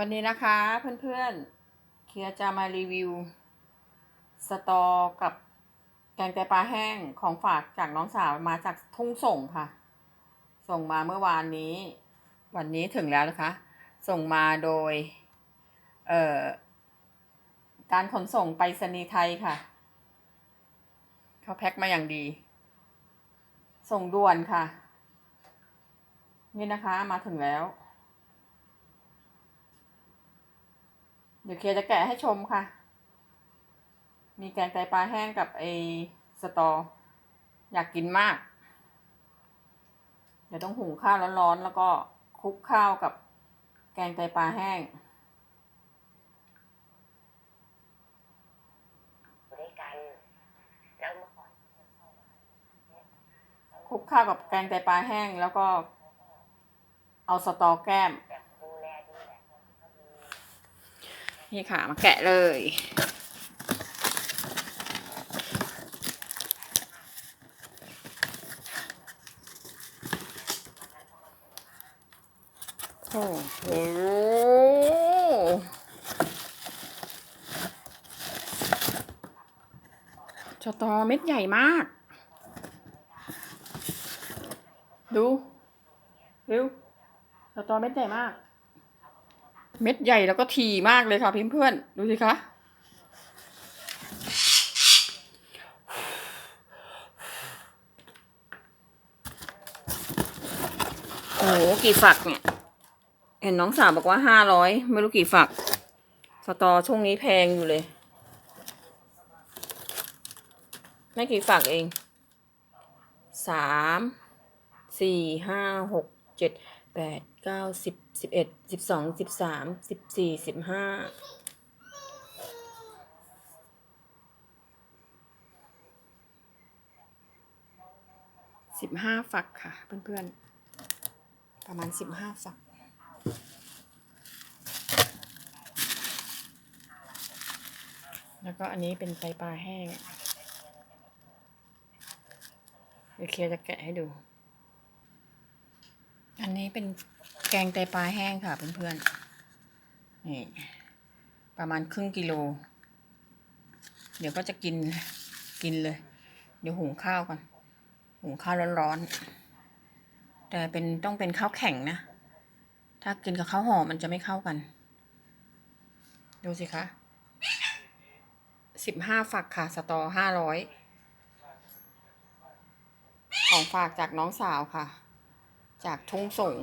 วันนี้นะคะเพื่อนๆ เคียร์จะมารีวิว สตอกับแกงไตปลาแห้งของฝากจากน้องสาวมาจากทุ่งส่งค่ะ ส่งมาเมื่อวานนี้ วันนี้ถึงแล้วนะคะ ส่งมาโดย เอ่อ การขนส่งไปรษณีย์ไทยค่ะ เขาแพ็คมาอย่างดี ส่งด่วนค่ะ นี่นะคะมาถึงแล้ว ดี๋ยวเคลียร์จะแกะให้ชมค่ะ มีแกงไตปลาแห้งกับไอสตอ อยากกินมาก เดี๋ยวต้องหุงข้าวร้อนๆแล้วก็คลุกข้าวกับแกงไตปลาแห้งอยู่ด้วยกันแล้วเมื่อก่อนคลุกข้าวกับแกงไตปลาแห้งแล้วก็เอาสตอแก้ม แบบดูแลดีแหละ นี่ค่ะ มาแกะเลย โอ้โหสตอเม็ดใหญ่มาก ดูดูสตอเม็ดใหญ่มาก เม็ดใหญ่แล้วก็ถี่มากเลยค่ะเพื่อนๆดูสิคะโอ้โหกี่ฝักเนี่ย เห็นน้องสาวบอกว่าห้าร้อยไม่รู้กี่ฝัก สตอช่วงนี้แพงอยู่เลย ไม่กี่ฝักเองสามสี่ห้าหกเจ็ด แปดเก้าสิบสิบเอ็ดสิบสองสิบสามสิบสี่สิบห้าสิบห้าฝักค่ะ เพื่อนๆ ประมาณสิบห้าฝัก แล้วก็อันนี้เป็นไตปลาแห้ง เดี๋ยวเคลียร์จะแกะให้ดู อันนี้เป็นแกงไตปลาแห้งค่ะเพื่อนๆ นี่ ประมาณครึ่งกิโล เดี๋ยวก็จะกินกินเลย เดี๋ยวหุงข้าวก่อน หุงข้าวร้อนๆ แต่เป็นต้องเป็นข้าวแข็งนะ ถ้ากินกับข้าวห่อมันจะไม่เข้ากัน ดูสิคะสิบห้าฝักค่ะ สตอห้าร้อย ของฝากจากน้องสาวค่ะ จากทุ่งสง